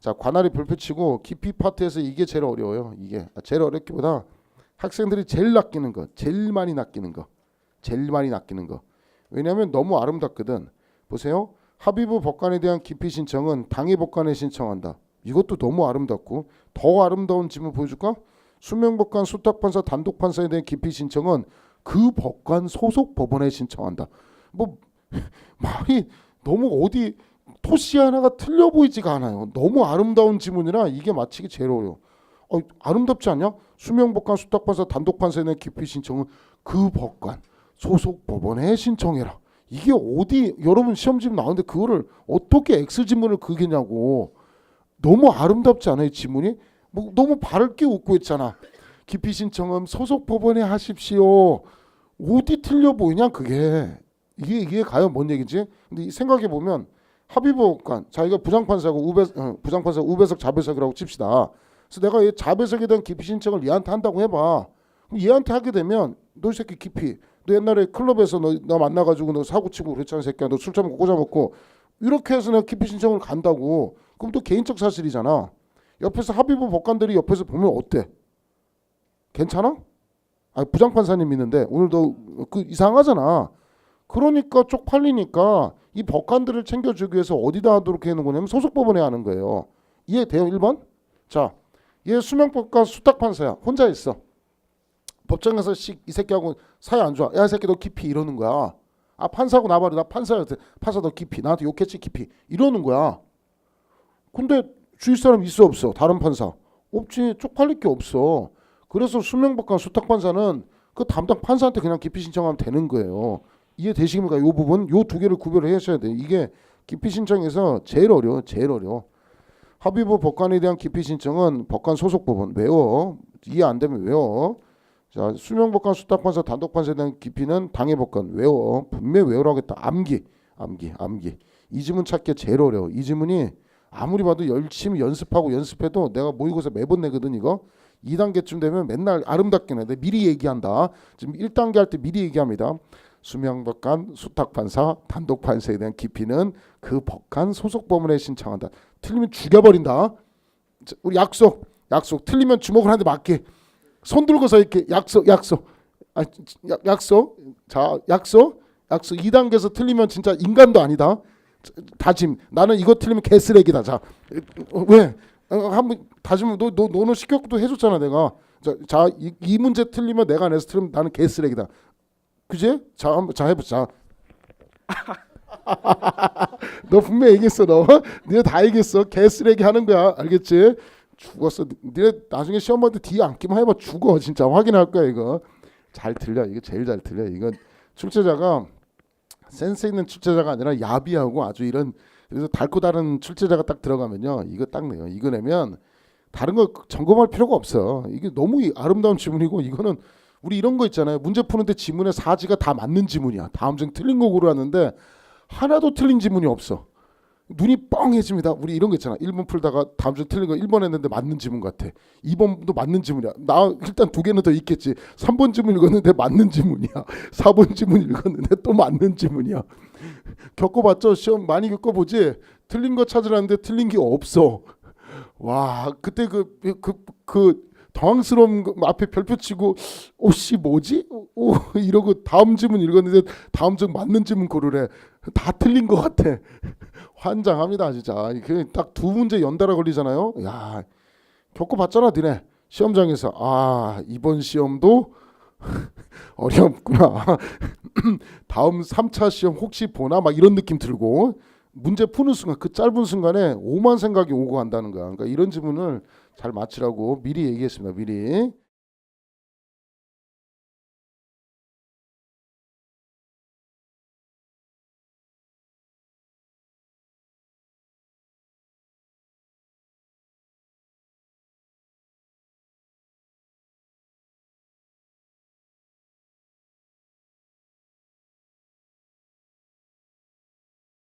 자 관할이 불표치고 깊이 파트에서 이게 제일 어려워요. 이게 아, 제일 어렵기보다 학생들이 제일 낚이는 거, 제일 많이 낚이는 거, 제일 많이 낚이는 거. 왜냐하면 너무 아름답거든. 보세요. 합의부 법관에 대한 기피 신청은 당해 법관에 신청한다. 이것도 너무 아름답고 더 아름다운 지문 보여줄까? 수명 법관, 수탁 판사, 단독 판사에 대한 기피 신청은 그 법관 소속 법원에 신청한다. 뭐 말이 너무 어디 토시 하나가 틀려 보이지가 않아요. 너무 아름다운 지문이라 이게 제일 어려워. 어, 아름답지 않냐? 수명 법관, 수탁 판사, 단독 판사에 대한 기피 신청은 그 법관 소속 법원에 신청해라. 이게 어디 여러분 시험지문 나오는데 그거를 어떻게 X 지문을 그게냐고. 너무 아름답지 않아요 지문이? 뭐 너무 바르게 웃고 있잖아. 기피 신청은 소속 법원에 하십시오. 어디 틀려 보이냐 그게 이게 이게 과연 뭔 얘기지? 근데 생각해 보면 합의법관 자기가 부장판사고 우배 어, 부장판사 우배석 자배석이라고 칩시다. 그래서 내가 이 자배석에 대한 기피 신청을 얘한테 한다고 해봐. 그럼 얘한테 하게 되면 너 이 새끼 기피. 너 옛날에 클럽에서 너, 너 만나가지고 너 사고 치고 그랬잖아 새끼야. 너 술 처먹고 꽂아 먹고 이렇게 해서 내가 기피 신청을 간다고. 그럼 또 개인적 사실이잖아. 옆에서 합의부 법관들이 옆에서 보면 어때? 괜찮아? 아 부장판사님 있는데 오늘도 그 이상하잖아. 그러니까 쪽팔리니까 이 법관들을 챙겨주기 위해서 어디다 하도록 해놓은 거냐면 소속법원에 하는 거예요. 이해돼요 1번? 자, 얘 수명법관 수탁판사야. 혼자 있어. 법정 가서 씨, 이 새끼하고 사이 안 좋아. 야, 이 새끼 너 깊이 이러는 거야. 아, 판사고 나발이 나 판사였대. 판사 너 깊이. 나한테 욕했지 깊이. 이러는 거야. 근데 주위 사람 있어 없어? 다른 판사. 없지. 쪽팔릴 게 없어. 그래서 수명법관 수탁판사는 그 담당 판사한테 그냥 기피 신청하면 되는 거예요. 이해되십니까? 요 부분 요 두 개를 구별을 하셔야 돼요. 이게 기피 신청에서 제일 어려워. 제일 어려워. 합의부 법관에 대한 기피 신청은 법관 소속 법원 외워. 이해 안 되면 외워. 자, 수명 법관 수탁 판사 단독 판사에 대한 기피는 당해 법관 외워. 분명 외우라겠다. 암기. 암기. 암기. 이 지문 찾기 제일 어려워. 이 지문이 아무리 봐도 열심히 연습하고 연습해도 내가 모의고사 매번 내거든 이거. 2단계쯤 되면 맨날 아름답게 내. 미리 얘기한다. 지금 1단계 할 때 미리 얘기합니다. 수명법관, 수탁판사, 단독판사에 대한 기피는 그 법관 소속 법원에 신청한다. 틀리면 죽여버린다. 자, 우리 약속, 약속. 틀리면 주먹을 한 대 맞게. 손 들고서 이렇게 약속, 약속. 아, 야- 약속. 자, 약속, 약속. 2단계에서 틀리면 진짜 인간도 아니다. 자, 다짐. 나는 이거 틀리면 개쓰레기다. 자, 어, 왜? 어, 한번 다짐을 너, 너 너는 식격도 해줬잖아 내가. 자, 자, 이, 이 문제 틀리면 내가 내서 틀리면 나는 개쓰레기다. 그지? 자, 한번 자 해보자. 너 분명 히 얘기했어 너. 니네 다 얘기했어. 개쓰레기 하는 거야. 알겠지? 죽었어. 니네 나중에 시험 볼 때 뒤에 앉기만 해봐. 죽어. 진짜 확인할 거야 이거. 잘 들려. 이거 제일 잘 들려. 이건 출제자가 센스 있는 출제자가 아니라 야비하고 아주 이런 그래서 달고 다른 출제자가 딱 들어가면요. 이거 딱 내요. 이거 내면 다른 거 점검할 필요가 없어. 이게 너무 이- 아름다운 지문이고 이거는 우리 이런 거 있잖아요. 문제 푸는데 지문의 사지가 다 맞는 지문이야. 다음 중 틀린 거 고르라는데 하나도 틀린 지문이 없어. 눈이 뻥해집니다. 우리 이런 거 있잖아. 1번 풀다가 다음 중 틀린 거 1번 했는데 맞는 지문 같아. 2번도 맞는 지문이야. 나 일단 두 개는 더 있겠지. 3번 지문 읽었는데 맞는 지문이야. 4번 지문 읽었는데 또 맞는 지문이야. 겪어봤죠? 시험 많이 겪어보지? 틀린 거 찾으라는데 틀린 게 없어. 와 그때 그 그 그 당황스러운 거 앞에 별표 치고 오씨 뭐지? 오 이러고 다음 지문 읽었는데 다음 중 맞는 지문 고르래. 다 틀린 것 같아. 환장합니다 진짜. 딱 두 문제 연달아 걸리잖아요. 야 겪어봤잖아 니네 시험장에서 아 이번 시험도 어렵구나. 다음 3차 시험 혹시 보나 막 이런 느낌 들고 문제 푸는 순간 그 짧은 순간에 오만 생각이 오고 간다는 거야. 그러니까 이런 지문을 잘 맞히라고 미리 얘기했습니다. 미리.